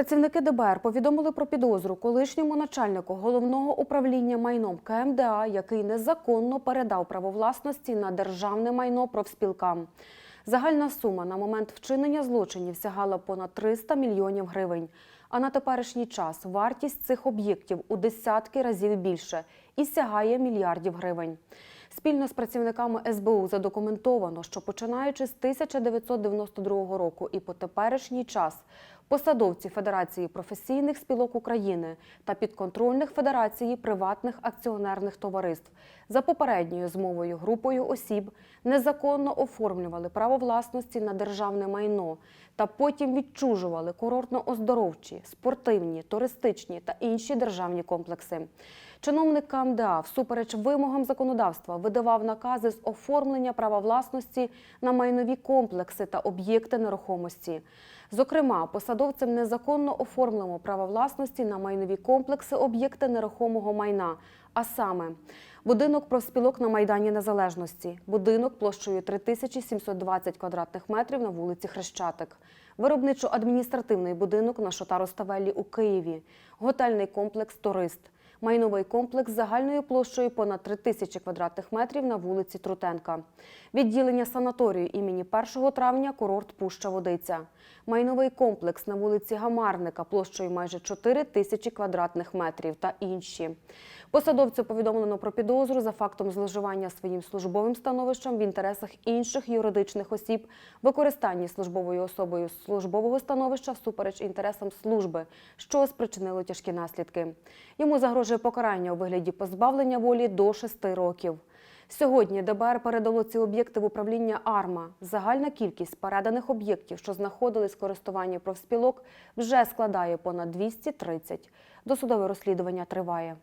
Працівники ДБР повідомили про підозру колишньому начальнику головного управління майном КМДА, який незаконно передав право власності на державне майно профспілкам. Загальна сума на момент вчинення злочинів сягала понад 300 мільйонів гривень. А на теперішній час вартість цих об'єктів у десятки разів більше і сягає мільярдів гривень. Спільно з працівниками СБУ задокументовано, що починаючи з 1992 року і по теперішній час посадовці Федерації професійних спілок України та підконтрольних Федерації приватних акціонерних товариств за попередньою змовою групою осіб незаконно оформлювали право власності на державне майно та потім відчужували курортно-оздоровчі, спортивні, туристичні та інші державні комплекси. Чиновник КМДА всупереч вимогам законодавства видавав накази з оформлення права власності на майнові комплекси та об'єкти нерухомості. Зокрема, посадовцям незаконно оформлено право власності на майнові комплекси об'єкти нерухомого майна, а саме будинок профспілок на Майдані Незалежності, будинок площею 3720 квадратних метрів на вулиці Хрещатик, виробничо-адміністративний будинок на Шотароставелі у Києві, готельний комплекс Турист, майновий комплекс загальною площею понад 3000 квадратних метрів на вулиці Трутенка, відділення санаторію імені 1 травня курорт Пуща Водиця, майновий комплекс на вулиці Гамарника площею майже 4 тисячі квадратних метрів та інші. Посадовцю повідомлено про підозру за фактом зловживання своїм службовим становищем в інтересах інших юридичних осіб, використанні службовою особою службового становища всупереч інтересам служби, що спричинило тяжкі наслідки. Йому загрожує покарання у вигляді позбавлення волі до 6 років. Сьогодні ДБР передало ці об'єкти в управління АРМА. Загальна кількість переданих об'єктів, що знаходились в користуванні профспілок, вже складає понад 230. Досудове розслідування триває.